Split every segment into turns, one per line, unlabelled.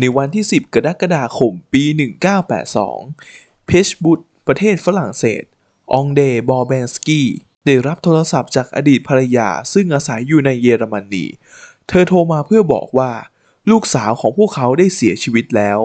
ในวันที่ 10 กรกฎาคม ปี 1982 เพชรบุตร ประเทศฝรั่งเศส องเด บอร์เบนสกี้ ได้รับโทรศัพท์จากอดีตภรรยาซึ่งอาศัยอยู่ในเยอรมนี เธอโทรมาเพื่อบอกว่า ลูกสาวของพวกเขาได้เสียชีวิตแล้ว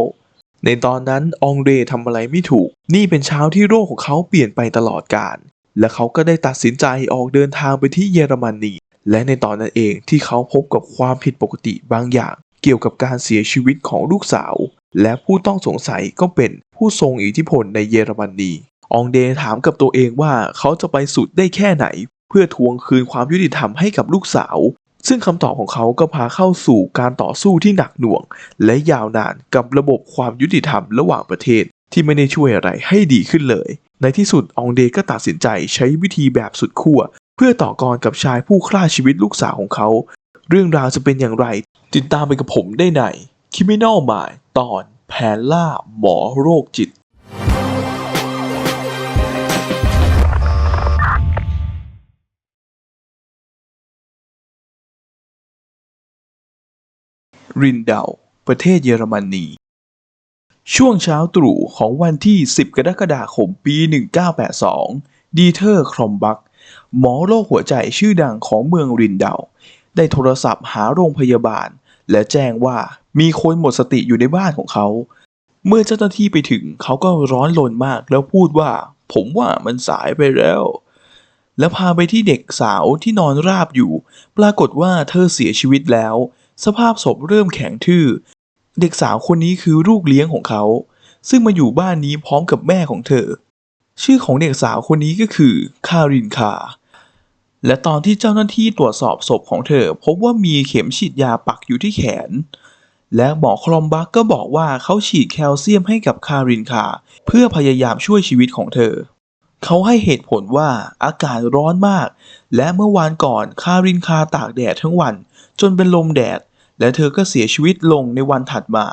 ในตอนนั้นองเดทำอะไรไม่ถูก นี่เป็นเช้าที่โรคของเขาเปลี่ยนไปตลอดกาล และเขาก็ได้ตัดสินใจออกเดินทางไปที่เยอรมนี และในตอนนั้นเองที่เขาพบกับความผิดปกติบางอย่าง กี่ยวกับการเสียชีวิตของลูกสาว และผู้ต้องสงสัยก็เป็นผู้ทรงอิทธิพลในเยอรมนี องเดถามกับตัวเองว่าเขาจะไปสุดได้แค่ไหน เพื่อทวงคืนความยุติธรรมให้กับลูกสาว ซึ่งคำตอบของเขาก็พาเข้าสู่การต่อสู้ที่หนักหน่วง และยาวนานกับระบบความยุติธรรมระหว่างประเทศที่ไม่ได้ช่วยอะไรให้ดีขึ้นเลย ในที่สุดองเดก็ตัดสินใจใช้วิธีแบบสุดขั้วเพื่อต่อกรกับชายผู้ฆ่าชีวิตลูกสาวของเขา เรื่องราวจะเป็นอย่างไร ติดตามไปกับผมได้ใน Criminal Mind ตอนแผนล่าหมอโรคจิต รินเดาประเทศเยอรมนี ช่วงเช้าตรู่ของวันที่ 10 กรกฎาคมปี 1982 ดีเทอร์ ครอมบัก หมอโรคหัวใจชื่อดังของเมืองรินเดา ได้โทรศัพท์หาโรงพยาบาล และแจ้งว่ามีคนหมดสติอยู่ในบ้านของเขา เมื่อเจ้าหน้าที่ไปถึงเขาก็ร้อนรนมากแล้วพูดว่า ผมว่ามันสายไปแล้ว แล้วพาไปที่เด็กสาวที่นอนราบอยู่ ปรากฏว่าเธอเสียชีวิตแล้ว สภาพศพเริ่มแข็งทื่อ เด็กสาวคนนี้คือลูกเลี้ยงของเขา ซึ่งมาอยู่บ้านนี้พร้อมกับแม่ของเธอ ชื่อของเด็กสาวคนนี้ก็คือคารินคา และตอนที่เจ้าหน้าที่ตรวจสอบศพของเธอ พบว่ามีเข็มฉีดยาปักอยู่ที่แขน และหมอคลอมบักก็บอกว่าเขาฉีดแคลเซียมให้กับคารินคา เพื่อพยายามช่วยชีวิตของเธอ เขาให้เหตุผลว่าอากาศร้อนมาก และเมื่อวานก่อนคารินคาตากแดดทั้งวัน จนเป็นลมแดด และเธอก็เสียชีวิตลงในวันถัดมา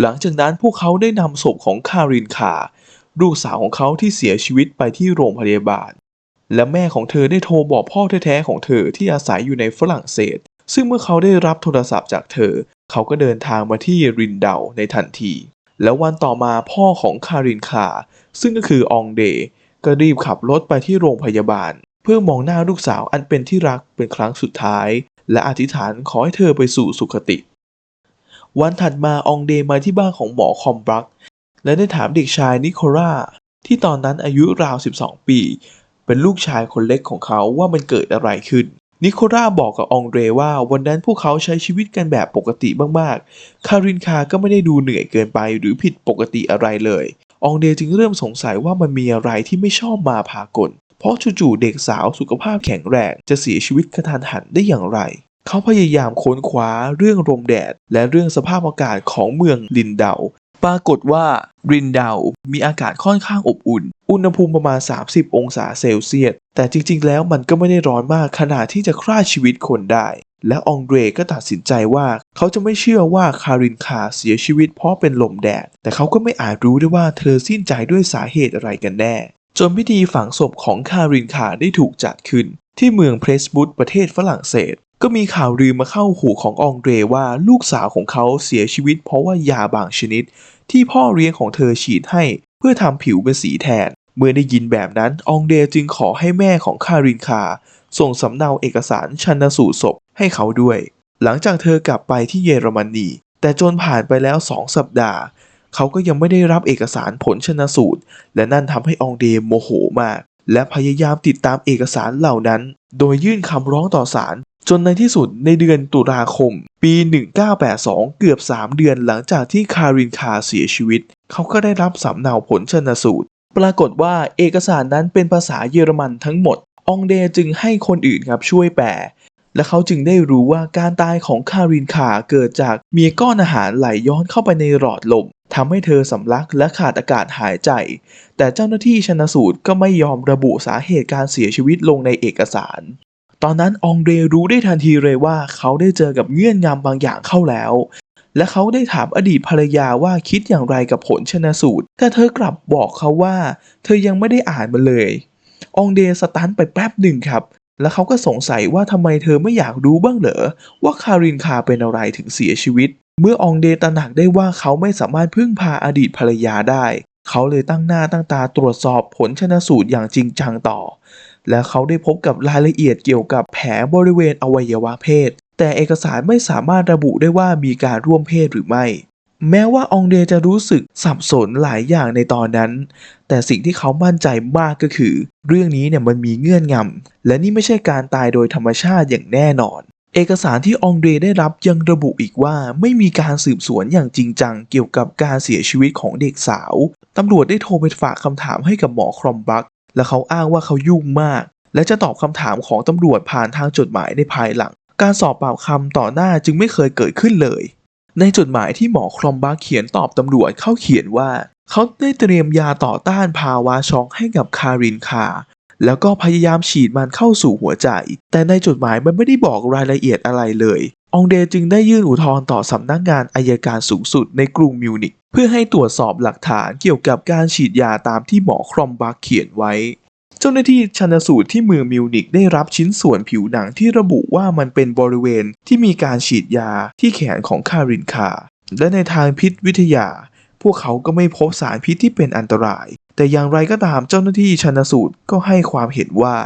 หลังจากนั้นพวกเขาได้นำศพของคารินคาลูกสาวของเขาที่เสียชีวิตไปที่โรงพยาบาล และแม่ของเธอได้โทรบอกพ่อแท้ๆของเธอที่อาศัยอยู่ในฝรั่งเศส ซึ่งเมื่อเขาได้รับโทรศัพท์จากเธอ เขาก็เดินทางมาที่รินเดาในทันที แล้ววันต่อมาพ่อของคารินคา ซึ่งก็คือองเดก็รีบขับรถไปที่โรงพยาบาล เพื่อมองหน้าลูกสาวอันเป็นที่รักเป็นครั้งสุดท้าย และอธิษฐานขอให้เธอไปสู่สุคติวันถัดมาองเดมาที่บ้านของหมอคอมบรัก และได้ถามเด็กชายนิโคล่าที่ตอนนั้นอายุราว 12 ปี เป็นลูกชายคนเล็กของเขาว่ามันเกิดอะไรขึ้น นิโคล่าบอกกับองเดรว่าวันนั้นพวกเขาใช้ชีวิตกันแบบปกติมากๆ คารินคาก็ไม่ได้ดูเหนื่อยเกินไปหรือผิดปกติอะไรเลย องเดจึงเริ่มสงสัยว่ามันมีอะไรที่ไม่ชอบมาพากล เพราะจู่ๆเด็กสาวสุขภาพแข็งแรงจะเสียชีวิตกระทันหันได้อย่างไร เขาพยายามค้นคว้าเรื่องลมแดดและเรื่องสภาพอากาศของเมืองลินเดา ปรากฏว่ารินเดามีอากาศค่อนข้างอบอุ่น อุณหภูมิประมาณ 30 องศาเซลเซียส แต่จริงๆ แล้วมันก็ไม่ได้ร้อนมากขนาดที่จะฆ่าชีวิตคนได้ และองเดรก็ตัดสินใจว่าเขาจะไม่เชื่อว่าคารินคาเสียชีวิตเพราะเป็นลมแดด แต่เขาก็ไม่อาจรู้ได้ว่าเธอสิ้นใจด้วยสาเหตุอะไรกันแน่ จนพิธีฝังศพของคารินคาได้ถูกจัดขึ้น ที่เมืองเพรสบุตประเทศฝรั่งเศส ก็มีข่าวลือมาเข้าหูขององเดรว่าลูกสาวของเขาเสียชีวิตเพราะว่ายาบางชนิด ที่พ่อเลี้ยงของเธอฉีดให้ เพื่อทำผิวเป็นสีแทน เมื่อได้ยินแบบนั้นองเดจึงขอให้แม่ของคารินคา ส่งสำเนาเอกสารชันสูตรศพให้เขาด้วย หลังจากเธอกลับไปที่เยอรมนีแต่จนผ่านไปแล้วสองสัปดาห์ เขาก็ยังไม่ได้รับเอกสารผลชนสูตร และนั่นทำให้องเดโมโหมาก และพยายามติดตามเอกสารเหล่านั้น โดยยื่นคำร้องต่อศาล จนในที่สุดในเดือนตุลาคม ปี 1982 เกือบ 3 เดือนหลังจากที่คารินคาเสียชีวิต เขาก็ได้รับสำเนาผลชนสูตร ปรากฏว่าเอกสารนั้นเป็นภาษาเยอรมันทั้งหมด องเดจึงให้คนอื่นครับช่วยแปล และเขาจึงได้รู้ว่าการตายของคารินคาเกิดจากมีก้อนอาหารไหลย้อนเข้าไปในหลอดลมทำให้เธอสำลักและขาดอากาศหายใจ แต่เจ้าหน้าที่ชนสูตรก็ไม่ยอมระบุสาเหตุการเสียชีวิตลงในเอกสาร ตอนนั้นองเดรู้ได้ทันทีเลยว่าเขาได้เจอกับเงื่อนงำบางอย่างเข้าแล้ว และเขาได้ถามอดีตภรรยาว่าคิดอย่างไรกับผลชนสูตร แต่เธอกลับบอกเขาว่า เธอยังไม่ได้อ่านมันเลย องเดสตันไปแป๊บหนึ่งครับ แล้วเขาก็สงสัยว่าทำไมเธอไม่อยากรู้บ้างเหรอว่าคารินคาเป็นอะไรถึงเสียชีวิต เมื่อองเดตระหนักได้ว่าเขาไม่สามารถพึ่งพาอดีตภรรยาได้ เขาเลยตั้งหน้าตั้งตาตรวจสอบผลชนสูตรอย่างจริงจังต่อ และเขาได้พบกับรายละเอียดเกี่ยวกับแผลบริเวณอวัยวะเพศ แต่เอกสารไม่สามารถระบุได้ว่ามีการร่วมเพศหรือไม่ แม้ว่าองเดจะรู้สึกสับสนหลายอย่างในตอนนั้น แต่สิ่งที่เขามั่นใจมากก็คือ เรื่องนี้เนี่ยมันมีเงื่อนงำและนี่ไม่ใช่การตายโดยธรรมชาติอย่างแน่นอนเอกสารที่องเดได้รับยังระบุอีกว่าไม่มีการสืบสวนอย่างจริงจังเกี่ยวกับการเสียชีวิตของเด็กสาว ตำรวจได้โทรไปฝากคำถามให้กับหมอครอมบัก และเขาอ้างว่าเขายุ่งมาก และจะตอบคำถามของตำรวจผ่านทางจดหมายในภายหลัง การสอบปากคำต่อหน้าจึงไม่เคยเกิดขึ้นเลย ในจดหมายที่หมอครอมบักเขียนตอบตำรวจเขาเขียนว่า เขาได้เตรียมยาต่อต้านภาวะช็อกให้กับคารินคา แล้วก็พยายามฉีดมันเข้าสู่หัวใจ แต่ในจดหมายมันไม่ได้บอกรายละเอียดอะไรเลยองเดจึงได้ยื่นอุทธรณ์ต่อสำนักงานอายการสูงสุดในกรุงมิวนิกเพื่อให้ตรวจสอบหลักฐานเกี่ยวกับการฉีดยาตามที่หมอครอมบักเขียนไว้ เจ้าหน้าที่ชันสูตรที่เมืองมิวนิกได้รับชิ้นส่วนผิวหนังที่ระบุว่ามันเป็นบริเวณที่มีการฉีดยาที่แขนของคารินคา และในทางพิษวิทยา พวกเขาก็ไม่พบสารพิษที่เป็นอันตราย แต่อย่างไรก็ตามเจ้าหน้าที่ชันสูตรก็ให้ความเห็นว่า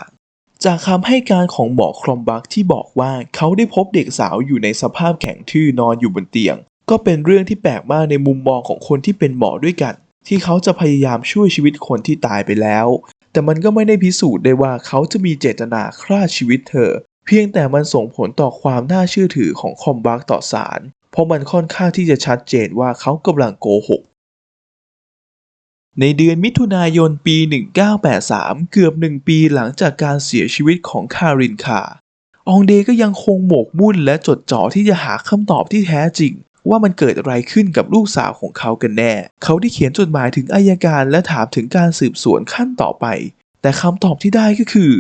จากคำให้การของหมอครอมบักที่บอกว่าเขาได้พบเด็กสาวอยู่ในสภาพแข็งทื่อนอนอยู่บนเตียง ก็เป็นเรื่องที่แปลกมากในมุมมองของคนที่เป็นหมอด้วยกัน ที่เขาจะพยายามช่วยชีวิตคนที่ตายไปแล้ว แต่มันก็ไม่ได้พิสูจน์ได้ว่าเขาจะมีเจตนาฆ่าชีวิตเธอ เพียงแต่มันส่งผลต่อความน่าเชื่อถือของคอมบักต่อศาลเพราะมันค่อนข้างที่จะชัดเจนว่าเขากำลังโกหก ในเดือนมิถุนายนปี 1983 เกือบหนึ่งปีหลังจากการเสียชีวิตของคารินคา องเดก็ยังคงหมกมุ่นและจดจ่อที่จะหาคำตอบที่แท้จริง ว่ามันเกิดอะไรขึ้นกับลูกสาวของเขากันแน่ เขาได้เขียนจดหมายถึงอายการและถามถึงการสืบสวนขั้นต่อไป แต่คำตอบที่ได้ก็คือ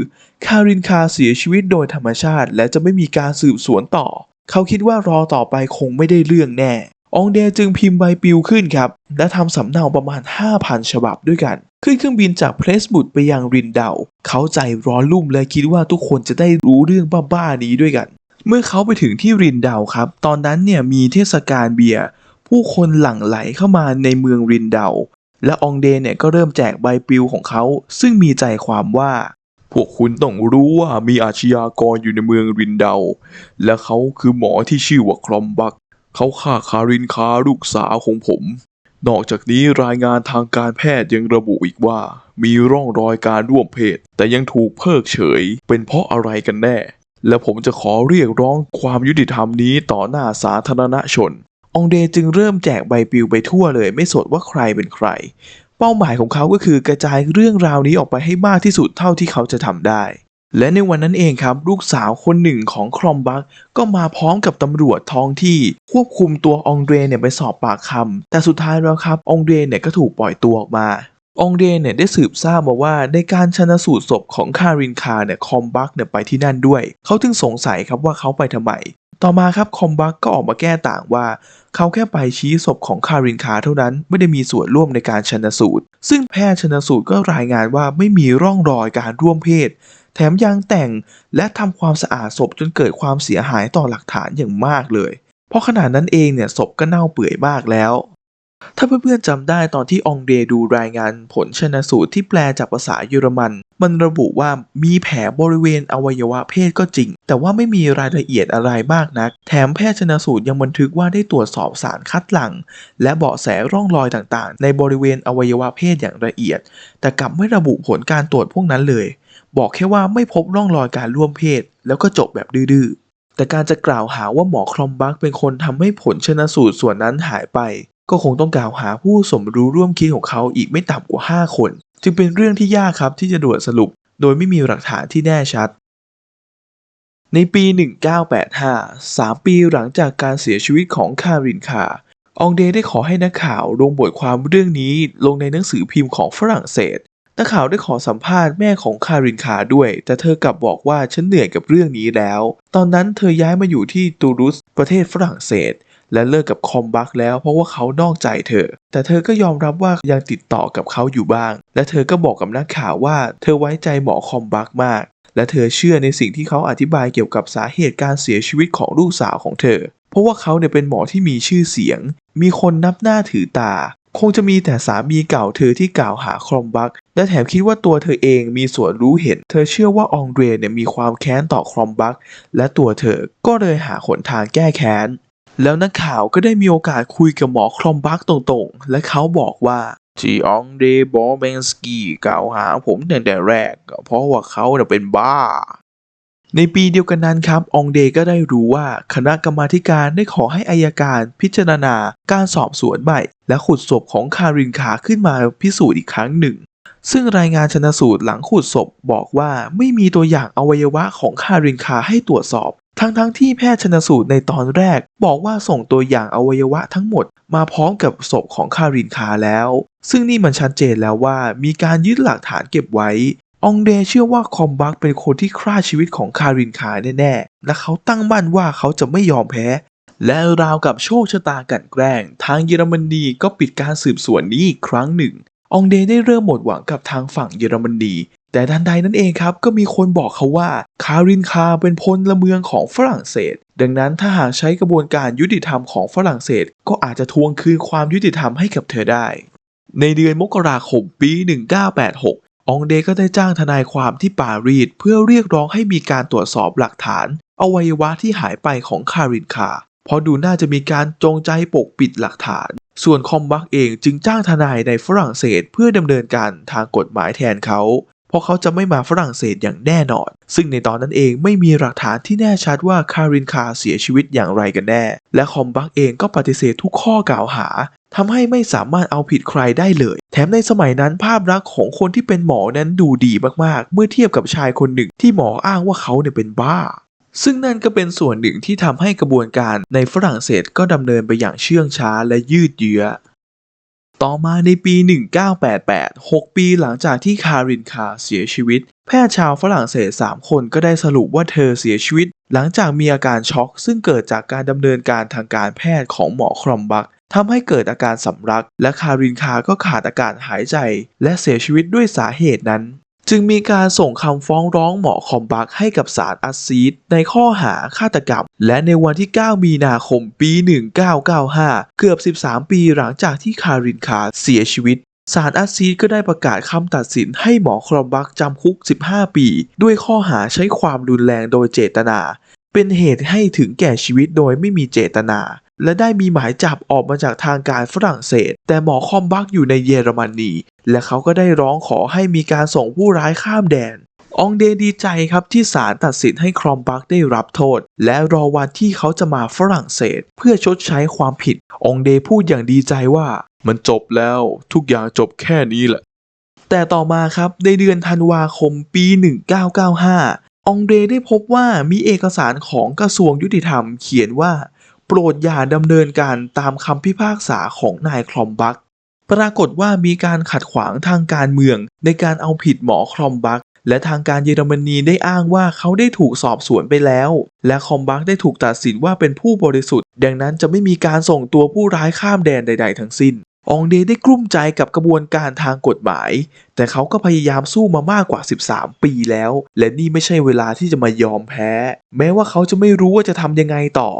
คารินคาเสียชีวิตโดยธรรมชาติ และจะไม่มีการสืบสวนต่อ เขาคิดว่ารอต่อไปคงไม่ได้เรื่องแน่ องเดจึงพิมพ์ใบปลิวขึ้นครับ และทำสำเนาประมาณ 5,000 ฉบับด้วยกัน ขึ้นเครื่องบินจากเพรสบุตไปยังรินเดา เขาใจร้อนรุ่มและคิดว่าทุกคนจะได้รู้เรื่องบ้าๆนี้ด้วยกัน เมื่อเขาไปถึงที่รินเดาครับ ตอนนั้นเนี่ยมีเทศกาลเบียร์ ผู้คนหลั่งไหลเข้ามาในเมืองรินเดา และองเดเนี่ยก็เริ่มแจกใบปลิวของเขา ซึ่งมีใจความว่าพวกคุณต้องรู้ว่ามีอาชญากรอยู่ในเมืองรินเดา และเขาคือหมอที่ชื่อว่าครอมบัก เขาฆ่าคารินคาลูกสาวของผม นอกจากนี้รายงานทางการแพทย์ยังระบุอีกว่า มีร่องรอยการร่วมเพศ แต่ยังถูกเพิกเฉย เป็นเพราะอะไรกันแน่ และผมจะขอเรียกร้องความยุติธรรมนี้ต่อหน้าสาธารณชน องเดจึงเริ่มแจกใบปลิวไปทั่วเลย ไม่สนว่าใครเป็นใคร เป้าหมายของเขาก็คือกระจายเรื่องราวนี้ออกไปให้มากที่สุดเท่าที่เขาจะทำได้ และในวันนั้นเองครับ ลูกสาวคนหนึ่งของครอมบักก็มาพร้อมกับตำรวจท้องที่ควบคุมตัวองเดรเนี่ยไปสอบปากคำแต่สุดท้ายแล้วครับองเดรเนี่ยก็ถูกปล่อยตัวออกมาองเดรเนี่ยได้สืบทราบมาว่าในการชนะสูตรศพของคารินคาเนี่ยคอมบักเนี่ยไปที่นั่นด้วย เขาจึงสงสัยครับว่าเขาไปทำไม ต่อมาครับคอมบักก็ออกมาแก้ต่างว่า เขาแค่ไปชี้ศพของคารินคาเท่านั้นไม่ได้มีส่วนร่วมในการชนสูตร ซึ่งแพทย์ชนสูตรก็รายงานว่าไม่มีร่องรอยการร่วมเพศ แถมยังแต่งและทำความสะอาดศพจนเกิดความเสียหายต่อหลักฐานอย่างมากเลย เพราะขนาดนั้นเองเนี่ยศพก็เน่าเปื่อยมากแล้ว ถ้าเพื่อนๆจำได้ตอนที่องเดดูรายงานผลชนสูตรที่แปลจากภาษาเยอรมัน มันระบุว่ามีแผลบริเวณอวัยวะเพศก็จริง แต่ว่าไม่มีรายละเอียดอะไรมากนัก แถมแพทย์ชนสูตรยังบันทึกว่าได้ตรวจสอบสารคัดหลั่ง และเบาะแสร่องรอยต่างๆ ในบริเวณอวัยวะเพศอย่างละเอียด แต่กลับไม่ระบุผลการตรวจพวกนั้นเลย บอกแค่ว่าไม่พบร่องรอยการร่วมเพศ แล้วก็จบแบบดื้อๆแต่การจะกล่าวหาว่าหมอครอมบักเป็นคนทำให้ผลชนสูตรส่วนนั้นหายไป ก็คงต้องกล่าวหาผู้สมรู้ร่วมคิดของเขาอีกไม่ต่ำกว่า 5 คน จึงเป็นเรื่องที่ยากครับที่จะด่วนสรุป โดยไม่มีหลักฐานที่แน่ชัด ในปี 1985 3 ปีหลังจากการเสียชีวิตของคารินคา องเดได้ขอให้นักข่าวลงบทความเรื่องนี้ลงในหนังสือพิมพ์ของฝรั่งเศส นักข่าวได้ขอสัมภาษณ์แม่ของคารินคาด้วย แต่เธอกลับบอกว่าฉันเหนื่อยกับเรื่องนี้แล้ว ตอนนั้นเธอย้ายมาอยู่ที่ตูรุสประเทศฝรั่งเศส และเลิกกับคอมบักแล้วเพราะว่าเขานอกใจเธอ แต่เธอก็ยอมรับว่ายังติดต่อกับเขาอยู่บ้าง และเธอก็บอกกับนักข่าวว่าเธอไว้ใจหมอคอมบักมาก และเธอเชื่อในสิ่งที่เขาอธิบายเกี่ยวกับสาเหตุการเสียชีวิตของลูกสาวของเธอ เพราะว่าเขาเนี่ยเป็นหมอที่มีชื่อเสียง มีคนนับหน้าถือตา คงจะมีแต่สามีเก่าเธอที่กล่าวหาคอมบักและแถมคิดว่าตัวเธอเองมีส่วนรู้เห็น เธอเชื่อว่าองเดรเนี่ยมีความแค้นต่อคอมบักและตัวเธอก็เลยหาหนทางแก้แค้น แล้วนักข่าวก็ได้มีโอกาสคุยกับหมอครอมบักตรงๆ และเขาบอกว่าที่องเดบอเบนสกี้กล่าวหาผมตั้งแต่แรก เพราะว่าเขาเป็นบ้า ในปีเดียวกันนั้นครับ องเดก็ได้รู้ว่าคณะกรรมาการได้ขอให้อายการพิจารณาการสอบสวนใหม่ และขุดศพของคารินคาขึ้นมาพิสูจน์อีกครั้งหนึ่ง ซึ่งรายงานชนสูตรหลังขุดศพบอกว่าไม่มีตัวอย่างอวัยวะของคารินคาให้ตรวจสอบ ทั้งๆทที่แพทย์ชนสูตรในตอนแรก บอกว่าส่งตัวอย่างอวัยวะทั้งหมด มาพร้อมกับศพของคารินคาแล้ว ซึ่งนี่มันชัดเจนแล้วว่ามีการยึดหลักฐานเก็บไว้ องเดเชื่อว่าคอมบักเป็นคนที่ฆ่าชีวิตของคารินคาแน่ๆ และเขาตั้งมั่นว่าเขาจะไม่ยอมแพ้ และราวกับโชคชะตากันแกล้ง ทางเยอรมนีก็ปิดการสืบสวนนี้อีกครั้งหนึ่งองเดได้เริ่มหมดหวังกับทางฝั่งเยอรมนี แต่ทันใดนั้นเองครับก็มีคนบอกเขาว่าคารินคาเป็นพลเมืองของฝรั่งเศส ดังนั้นถ้าหากใช้กระบวนการยุติธรรมของฝรั่งเศส ก็อาจจะทวงคืนความยุติธรรมให้กับเธอได้ ในเดือนมกราคมปี 1986 องเดก็ได้จ้างทนายความที่ปารีสเพื่อเรียกร้องให้มีการตรวจสอบหลักฐาน อวัยวะที่หายไปของคารินคาเพราะดูน่าจะมีการจงใจปกปิดหลักฐาน ส่วนคอมบักเองจึงจ้างทนายในฝรั่งเศสเพื่อดำเนินการทางกฎหมายแทนเขา เพราะเขาจะไม่มาฝรั่งเศสอย่างแน่นอน ซึ่งในตอนนั้นเองไม่มีหลักฐานที่แน่ชัดว่าคารินคาเสียชีวิตอย่างไรกันแน่ และคอมบักเองก็ปฏิเสธทุกข้อกล่าวหาทำให้ไม่สามารถเอาผิดใครได้เลย แถมในสมัยนั้นภาพลักษณ์ของคนที่เป็นหมอนั้นดูดีมากๆ เมื่อเทียบกับชายคนหนึ่งที่หมออ้างว่าเขาเนี่ยเป็นบ้า ซึ่งนั่นก็เป็นส่วนหนึ่งที่ทำให้กระบวนการในฝรั่งเศสก็ดำเนินไปอย่างเชื่องช้าและยืดเยื้อ ต่อมาในปี 1988 6 ปีหลังจากที่คารินคาเสียชีวิต แพทย์ชาวฝรั่งเศส 3 คนก็ได้สรุปว่าเธอเสียชีวิต หลังจากมีอาการช็อกซึ่งเกิดจากการดำเนินการทางการแพทย์ของหมอครอมบักทำให้เกิดอาการสำลัก และคารินคาก็ขาดอากาศหายใจ และเสียชีวิตด้วยสาเหตุนั้น จึงมีการส่งคำฟ้องร้องหมอคอมบักให้กับศาลอัสซีดในข้อหาฆาตกรรม และในวันที่ 9 มีนาคมปี 1995 เกือบ 13 ปีหลังจากที่คารินคาเสียชีวิตศาลอัสซีดก็ได้ประกาศคำตัดสินให้หมอครอมบักจำคุก 15 ปี ด้วยข้อหาใช้ความรุนแรงโดยเจตนา เป็นเหตุให้ถึงแก่ชีวิตโดยไม่มีเจตนา และได้มีหมายจับออกมาจากทางการฝรั่งเศส แต่หมอคอมบักอยู่ในเยอรมนี และเขาก็ได้ร้องขอให้มีการส่งผู้ร้ายข้ามแดน องเดดีใจครับที่ศาลตัดสินให้ครอมบักได้รับโทษ และรอวันที่เขาจะมาฝรั่งเศส เพื่อชดใช้ความผิด องเดพูดอย่างดีใจว่า มันจบแล้วทุกอย่างจบแค่นี้แหละ แต่ต่อมาครับในเดือนธันวาคมปี 1995 องเดได้พบว่ามีเอกสารของกระทรวงยุติธรรมเขียนว่า โปรดอย่าดำเนินการตามคำพิพากษาของนายคลอมบัก ปรากฏว่ามีการขัดขวางทางการเมือง ในการเอาผิดหมอคลอมบักและทางการเยอรมนีได้อ้างว่าเขาได้ถูกสอบสวนไปแล้ว และคอมบักได้ถูกตัดสินว่าเป็นผู้บริสุทธิ์ ดังนั้นจะไม่มีการส่งตัวผู้ร้ายข้ามแดนใด ๆ ทั้งสิ้น องเดได้กลุ้มใจกับกระบวนการทางกฎหมาย แต่เขาก็พยายามสู้มามากกว่า 13 ปีแล้ว และนี่ไม่ใช่เวลาที่จะมายอมแพ้ แม้ว่าเขาจะไม่รู้ว่าจะทำยังไงต่อ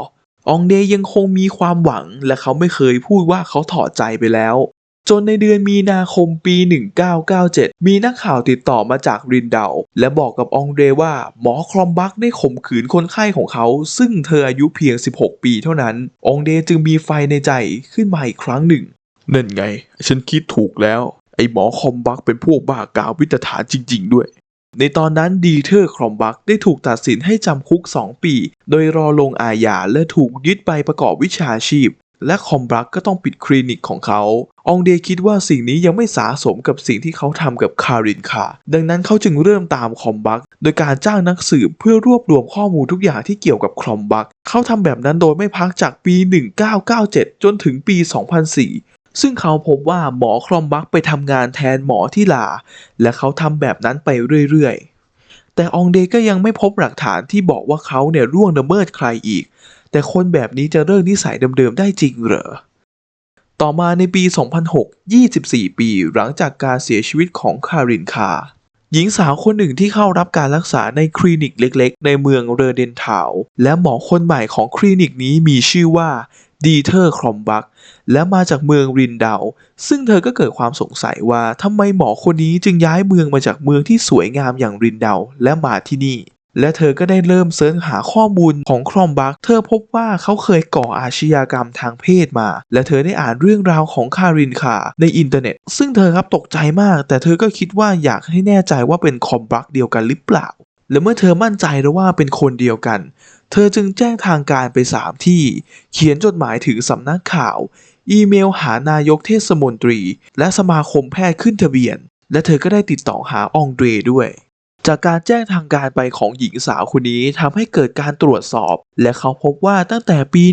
องเดยังคงมีความหวัง และเขาไม่เคยพูดว่าเขาถอดใจไปแล้ว จนในเดือนมีนาคมปี 1997 มีนักข่าวติดต่อมาจากรินเดา และบอกกับองเดว่าหมอครอมบักได้ข่มขืนคนไข้ของเขา ซึ่งเธออายุเพียง 16 ปีเท่านั้น องเดจึงมีไฟในใจขึ้นมาอีกครั้งหนึ่ง นั่นไง ฉันคิดถูกแล้ว ไอ้หมอคอมบักเป็นพวกบ้ากาววิตฐานจริง ๆ ด้วย ในตอนนั้นดีเทอร์ครอมบักได้ถูกตัดสินให้จำคุก 2 ปี โดยรอลงอาญาและถูกยึดใบประกอบวิชาชีพและคอมบักก็ต้องปิดคลินิกของเขา องเดคิดว่าสิ่งนี้ยังไม่สาสมกับสิ่งที่เขาทำกับคารินคาดังนั้นเขาจึงเริ่มตามคอมบักโดยการจ้างนักสืบเพื่อรวบรวมข้อมูลทุกอย่างที่เกี่ยวกับคอมบักเขาทำแบบนั้นโดยไม่พักจากปี 1997 จนถึงปี 2004ซึ่งเขาพบว่าหมอครอมบักไปทำงานแทนหมอที่ลา และเขาทำแบบนั้นไปเรื่อยๆ แต่องเดก็ยังไม่พบหลักฐานที่บอกว่าเขาเนี่ยร่วงละเมิดใครอีก แต่คนแบบนี้จะเลิกนิสัยเดิมๆได้จริงเหรอ ต่อมาในปี 2006 24 ปีหลังจากการเสียชีวิตของคารินคา หญิงสาวคนหนึ่งที่เข้ารับการรักษาในคลินิกเล็กๆ ในเมืองเรเดนทาว และหมอคนใหม่ของคลินิกนี้มีชื่อว่าดีเทอร์ครอมบักและมาจากเมืองรินดาวซึ่งเธอก็เกิดความสงสัยว่าทำไมหมอคนนี้จึงย้ายเมืองมาจากเมืองที่สวยงามอย่างรินดาวและมาที่นี่ และเธอก็ได้เริ่มเสิร์ชหาข้อมูลของครอมบักเธอพบว่าเขาเคยก่ออาชญากรรมทางเพศมา และเธอได้อ่านเรื่องราวของคารินคาในอินเทอร์เน็ต ซึ่งเธอครับตกใจมาก แต่เธอก็คิดว่าอยากให้แน่ใจว่าเป็นคอมบักเดียวกันหรือเปล่า และเมื่อเธอมั่นใจแล้วว่าเป็นคนเดียวกัน เธอจึงแจ้งทางการไปสามที่ เขียนจดหมายถึงสำนักข่าว อีเมลหานายกเทศมนตรี และสมาคมแพทย์ขึ้นทะเบียน และเธอก็ได้ติดต่อหาอองเดรด้วย จากการแจ้งทางการไปของหญิงสาวคนนี้ทำให้เกิดการตรวจสอบ และเขาพบว่าตั้งแต่ปี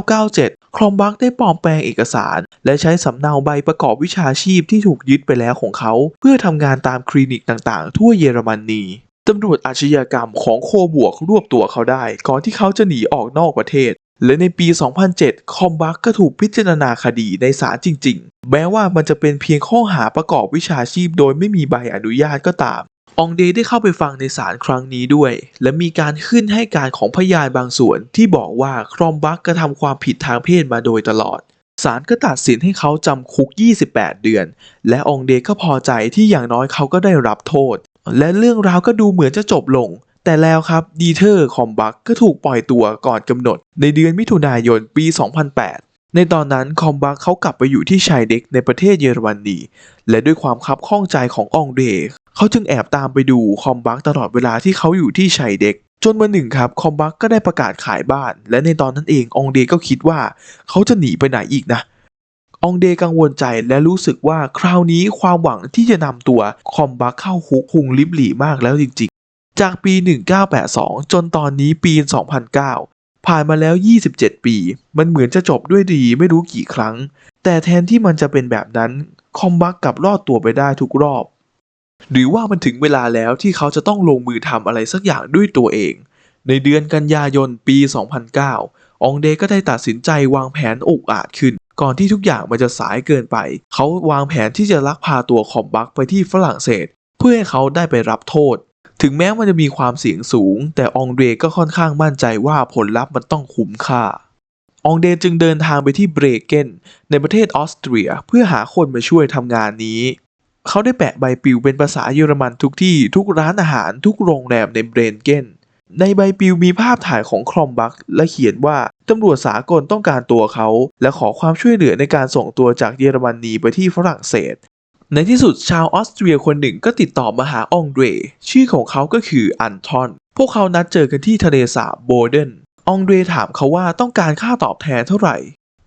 1997 ครอมบักได้ปลอมแปลงเอกสาร และใช้สำเนาใบประกอบวิชาชีพที่ถูกยึดไปแล้วของเขา เพื่อทำงานตามคลินิกต่างๆ ทั่วเยอรมนีตำรวจอาชญากรรมของโคบวกรวบตัวเขาได้ ก่อนที่เขาจะหนีออกนอกประเทศ และในปี 2007 คอมบักก็ถูกพิจารณาคดีในศาลจริง ๆ แม้ว่ามันจะเป็นเพียงข้อหาประกอบวิชาชีพโดยไม่มีใบอนุญาตก็ตาม องเดย์ได้เข้าไปฟังในศาลครั้งนี้ด้วย และมีการขึ้นให้การของพยานบางส่วนที่บอกว่าครอมบักกระทำความผิดทางเพศมาโดยตลอดศาลก็ตัดสินให้เขาจำคุก 28 เดือน และองเดย์ก็พอใจที่อย่างน้อยเขาก็ได้รับโทษ และเรื่องราวก็ดูเหมือนจะจบลง แต่แล้วครับดีเทอร์คอมบักก็ถูกปล่อยตัวก่อนกำหนด ในเดือนมิถุนายนปี 2008 ในตอนนั้นคอมบักเขากลับไปอยู่ที่ชายเด็กในประเทศเยอรมนีและด้วยความคับข้องใจของอองเดย์ เขาจึงแอบตามไปดูคอมบักตลอดเวลาที่เขาอยู่ที่ชายเด็ก จนวันหนึ่งครับคอมบักก็ได้ประกาศขายบ้าน และในตอนนั้นเององเดก็คิดว่า เขาจะหนีไปไหนอีกนะองเดกังวลใจและรู้สึกว่าคราวนี้ความหวังที่จะนำตัวคอมบักเข้าคุกคงลิบหลีมากแล้วจริงๆ จากปี 1982 จนตอนนี้ปี 2009 ผ่านมาแล้ว 27 ปี มันเหมือนจะจบด้วยดีไม่รู้กี่ครั้ง แต่แทนที่มันจะเป็นแบบนั้นคอมบักกลับรอดตัวไปได้ทุกรอบ หรือว่ามันถึงเวลาแล้วที่เขาจะต้องลงมือทำอะไรสักอย่างด้วยตัวเอง ในเดือนกันยายนปี 2009 องเดย์ก็ได้ตัดสินใจวางแผนอุกอาจขึ้น ก่อนที่ทุกอย่างมันจะสายเกินไป เขาวางแผนที่จะลักพาตัวคอมบักไปที่ฝรั่งเศส เพื่อให้เขาได้ไปรับโทษ ถึงแม้มันจะมีความเสี่ยงสูง แต่องเดย์ก็ค่อนข้างมั่นใจว่าผลลัพธ์มันต้องคุ้มค่าองเดย์จึงเดินทางไปที่เบรเกนในประเทศออสเตรีย เพื่อหาคนมาช่วยทำงานนี้ เขาได้แปะใบปลิวเป็นภาษาเยอรมันทุกที่ทุกร้านอาหารทุกโรงแรมในเบรนเกนในใบปลิวมีภาพถ่ายของครอมบักและเขียนว่าตำรวจสากลต้องการตัวเขา และขอความช่วยเหลือในการส่งตัวจากเยอรมนีไปที่ฝรั่งเศส ในที่สุดชาวออสเตรียคนหนึ่งก็ติดต่อมาหาองเดรชื่อของเขาก็คืออันทอน พวกเขานัดเจอกันที่ทะเลสาบโบเดนองเดรถามเขาว่าต้องการค่าตอบแทนเท่าไหร่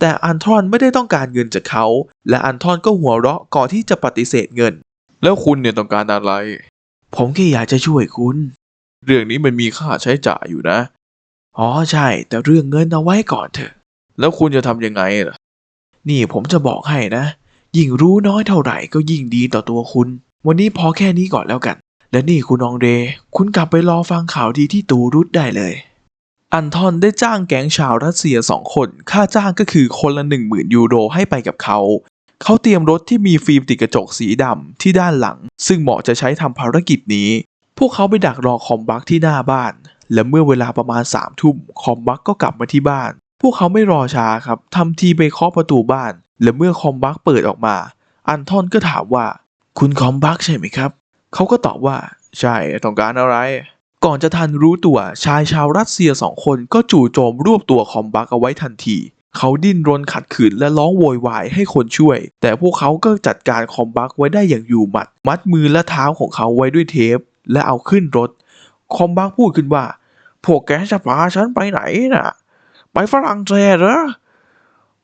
แต่อันทอนไม่ได้ต้องการเงินจากเขา และอันทอนก็หัวเราะก่อนที่จะปฏิเสธเงิน แล้วคุณเนี่ยต้องการอะไร ผมแค่อยากจะช่วยคุณ เรื่องนี้มันมีค่าใช้จ่ายอยู่นะ อ๋อใช่ แต่เรื่องเงินเอาไว้ก่อนเถอะ แล้วคุณจะทำยังไงล่ะ นี่ผมจะบอกให้นะ ยิ่งรู้น้อยเท่าไหร่ก็ยิ่งดีต่อตัวคุณ วันนี้พอแค่นี้ก่อนแล้วกัน และนี่คุณองเดย์คุณกลับไปรอฟังข่าวดีที่ตูรุตได้เลย อันทอนได้จ้างแก๊งชาวรัสเซียสองคน ค่าจ้างก็คือคนละ 1 0,000 ยูโรให้ไปกับเขา เขาเตรียมรถที่มีฟิล์มติดกระจกสีดำที่ด้านหลัง ซึ่งเหมาะจะใช้ทำภารกิจนี้ พวกเขาไปดักรอคอมบักที่หน้าบ้าน และเมื่อเวลาประมาณสามทุ่มคอมบักก็กลับมาที่บ้าน พวกเขาไม่รอช้าครับทำทีไปเคาะประตูบ้าน และเมื่อคอมบักเปิดออกมา อันทอนก็ถามว่า คุณคอมบักใช่ไหมครับ เขาก็ตอบว่า ใช่ต้องการอะไร ก่อนจะทันรู้ตัวชายชาวรัสเซียสองคนก็จู่โจมรวบตัวคอมบักเอาไว้ทันที เขาดิ้นรนขัดขืนและร้องโวยวายให้คนช่วย แต่พวกเขาก็จัดการคอมบักไว้ได้อย่างอยู่หมัด มัดมือและเท้าของเขาไว้ด้วยเทป และเอาขึ้นรถ คอมบักพูดขึ้นว่า พวกแกจะพาฉันไปไหนน่ะ ไปฝรั่งเศสเหรอ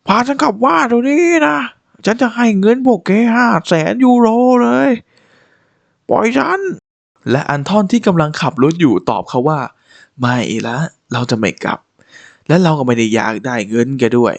พาฉันกลับว่านเดี๋ยวนี้นะฉันจะให้เงินพวกแกห้าแสนยูโรเลย ปล่อยฉัน และอันทอนที่กำลังขับรถอยู่ตอบเขาว่า ไม่ละเราจะไม่กลับ และเราก็ไม่ได้อยากได้เงินแกด้วย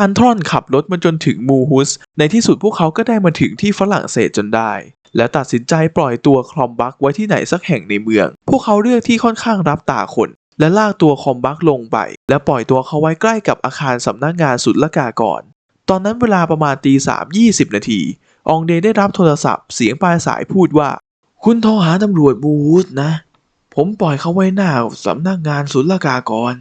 อันทอนขับรถมาจนถึงมูฮุส ในที่สุดพวกเขาก็ได้มาถึงที่ฝรั่งเศสจนได้ และตัดสินใจปล่อยตัวคลอมบักไว้ที่ไหนสักแห่งในเมือง พวกเขาเลือกที่ค่อนข้างรับตาคนและลากตัวคอมบักลงไป และปล่อยตัวเขาไว้ใกล้กับอาคารสำนักงานศุลกากร ตอนนั้นเวลาประมาณตีสามยี่สิบนาที อองเดย์ได้รับโทรศัพท์เสียงปลายสายพูดว่า คุณโทรหาตำรวจบูธนะ ผมปล่อยเขาไว้หน้าสำนักงานศุลกากร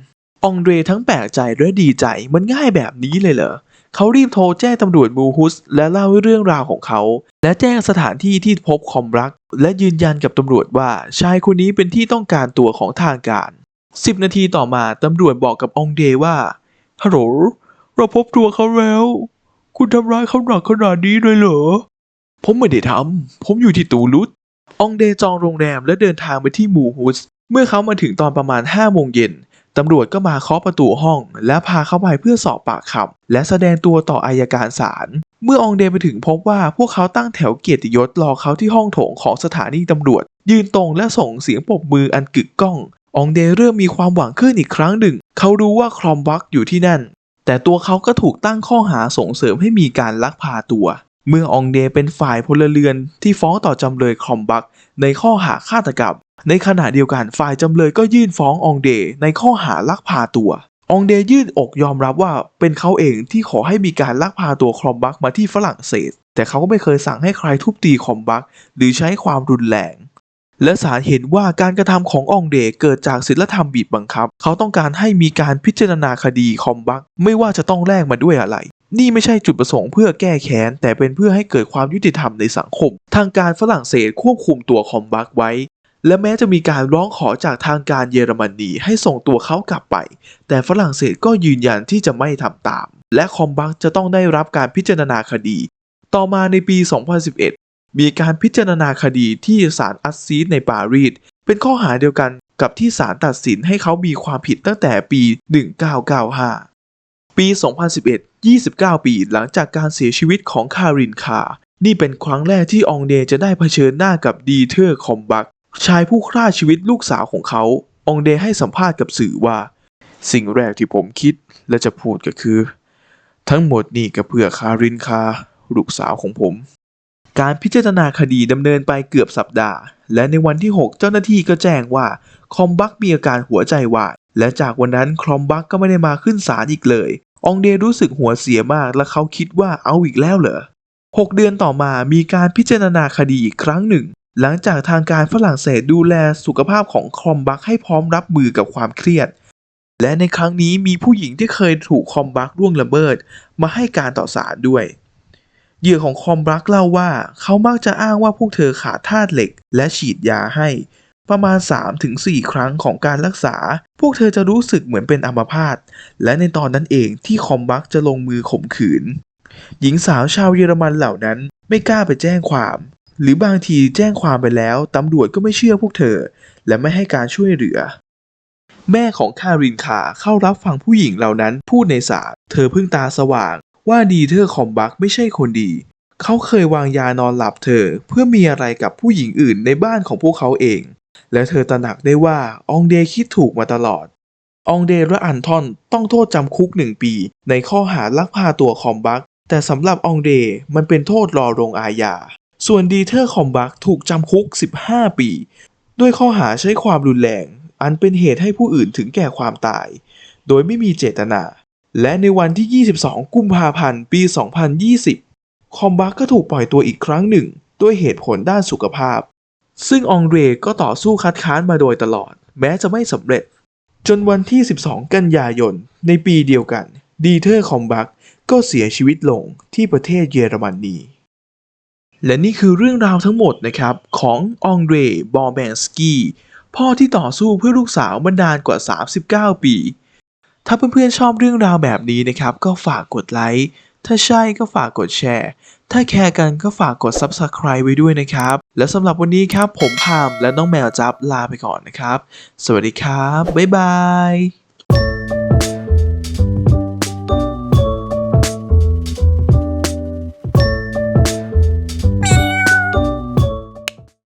องเดรทั้งแปลกใจและดีใจ มันง่ายแบบนี้เลยเหรอ เขารีบโทรแจ้งตำรวจบูฮุสและเล่าเรื่องราวของเขา และแจ้งสถานที่ที่พบคอมรัก และยืนยันกับตำรวจว่าชายคนนี้เป็นที่ต้องการตัวของทางการ 10 นาทีต่อมาตำรวจบอกกับองเดว่าฮัลโหลเราพบตัวเขาแล้ว คุณทำร้ายเขาหนักขนาดนี้เลยเหรอ ผมไม่ได้ทำผมอยู่ที่ตูลุส องเดจองโรงแรมและเดินทางไปที่มูฮุส เมื่อเขามาถึงตอนประมาณ5โมงเย็นตำรวจก็มาเคาะประตูห้อง และพาเข้าไปเพื่อสอบปากคำและแสดงตัวต่ออายการศาล เมื่อองเดไปถึงพบว่าพวกเขาตั้งแถวเกียรติยศรอเขาที่ห้องโถงของสถานีตำรวจ ยืนตรงและส่งเสียงปรบมืออันกึกก้อง องเดเริ่มมีความหวังขึ้นอีกครั้งหนึ่ง เขารู้ว่าครอมบักอยู่ที่นั่น แต่ตัวเขาก็ถูกตั้งข้อหาส่งเสริมให้มีการลักพาตัว เมื่อองเดเป็นฝ่ายพลเรือนที่ฟ้องต่อจำเลยครอมบักในข้อหาฆาตกรรม ในขณะเดียวกันฝ่ายจำเลยก็ยื่นฟ้ององเดในข้อหาลักพาตัวองเดยื่นอกยอมรับว่าเป็นเขาเองที่ขอให้มีการลักพาตัวครอมบักมาที่ฝรั่งเศส แต่เขาก็ไม่เคยสั่งให้ใครทุบตีครอมบักหรือใช้ความรุนแรง และศาลเห็นว่าการกระทำขององเดเกิดจากศีลธรรมบีบบังคับ เขาต้องการให้มีการพิจารณาคดีคอมบักไม่ว่าจะต้องแลกมาด้วยอะไร นี่ไม่ใช่จุดประสงค์เพื่อแก้แค้น แต่เป็นเพื่อให้เกิดความยุติธรรมในสังคม ทางการฝรั่งเศสควบคุมตัวคอมบักไว้ และแม้จะมีการร้องขอจากทางการเยอรมนีให้ส่งตัวเขากลับไป แต่ฝรั่งเศสก็ยืนยันที่จะไม่ทำตาม และคอมบักจะต้องได้รับการพิจารณาคดี ต่อมาในปี 2011 มีการพิจารณาคดีที่ศาลอัสซีสในปารีสเป็นข้อหาเดียวกันกับที่ศาลตัดสินให้เขามีความผิดตั้งแต่ปี 1995 ปี 2011 29 ปีหลังจากการเสียชีวิตของคารินคา นี่เป็นครั้งแรกที่องเดจะได้เผชิญหน้ากับดีเทอร์คอมบัก ชายผู้ฆ่าชีวิตลูกสาวของเขา องเดให้สัมภาษณ์กับสื่อว่า สิ่งแรกที่ผมคิดและจะพูดก็คือ ทั้งหมดนี่ก็เพื่อคารินคา ลูกสาวของผม การพิจารณาคดีดำเนินไปเกือบสัปดาห์ และในวันที่ 6 เจ้าหน้าที่ก็แจ้งว่าคอมบักมีอาการหัวใจวาย และจากวันนั้นคอมบักก็ไม่ได้มาขึ้นศาลอีกเลย องเดรู้สึกหัวเสียมากและเขาคิดว่าเอาอีกแล้วเหรอ 6 เดือนต่อมามีการพิจารณาคดีอีกครั้งหนึ่ง หลังจากทางการฝรั่งเศสดูแลสุขภาพของคอมบักให้พร้อมรับมือกับความเครียด และในครั้งนี้มีผู้หญิงที่เคยถูกคอมบักล่วงละเมิด มาให้การต่อศาลด้วย เหยื่อของคอมบักเล่าว่า เขามักจะอ้างว่าพวกเธอขาดธาตุเหล็ก และฉีดยาให้ ประมาณ 3-4 ครั้งของการรักษา พวกเธอจะรู้สึกเหมือนเป็นอัมพาตและในตอนนั้นเองที่คอมบักจะลงมือข่มขืน หญิงสาวชาวเยอรมันเหล่านั้นไม่กล้าไปแจ้งความ หรือบางทีแจ้งความไปแล้วตำรวจก็ไม่เชื่อพวกเธอ และไม่ให้การช่วยเหลือแม่ของคารินคาเข้ารับฟังผู้หญิงเหล่านั้นพูดในศาลเธอเพิ่งตาสว่าง ว่าดีเธอคอมบักไม่ใช่คนดี เขาเคยวางยานอนหลับเธอเพื่อมีอะไรกับผู้หญิงอื่นในบ้านของพวกเขาเอง และเธอตระหนักได้ว่าองเดคิดถูกมาตลอด องเดและอันทอนต้องโทษจำคุกหนึ่งปี ในข้อหาลักพาตัวคอมบักแต่สำหรับองเดมันเป็นโทษรอลงอาญา ส่วนดีเทอร์คอมบักถูกจำคุก 15 ปี ด้วยข้อหาใช้ความรุนแรง อันเป็นเหตุให้ผู้อื่นถึงแก่ความตาย โดยไม่มีเจตนา และในวันที่ 22 กุมภาพันธ์ ปี 2020 คอมบักก็ถูกปล่อยตัวอีกครั้งหนึ่ง ด้วยเหตุผลด้านสุขภาพ ซึ่งองเรก็ต่อสู้คัดค้านมาโดยตลอด แม้จะไม่สำเร็จ จนวันที่ 12 กันยายน ในปีเดียวกัน ดีเทอร์คอมบักก็เสียชีวิตลงที่ประเทศเยอรมนีและนี่คือเรื่องราวทั้งหมดนะครับ ขององเรบอร์แบนสกี้พ่อที่ต่อสู้เพื่อลูกสาวมานานกว่า 39 ปี ถ้าเพื่อนๆชอบเรื่องราวแบบนี้นะครับ ก็ฝากกดไลค์ ถ้าใช่ก็ฝากกดแชร์ ถ้าแคร์กันก็ฝากกด Subscribe ไว้ด้วยนะครับ แล้วสำหรับวันนี้ครับผมพามและน้องแมวจับลาไปก่อนนะครับ สวัสดีครับ บ๊ายบาย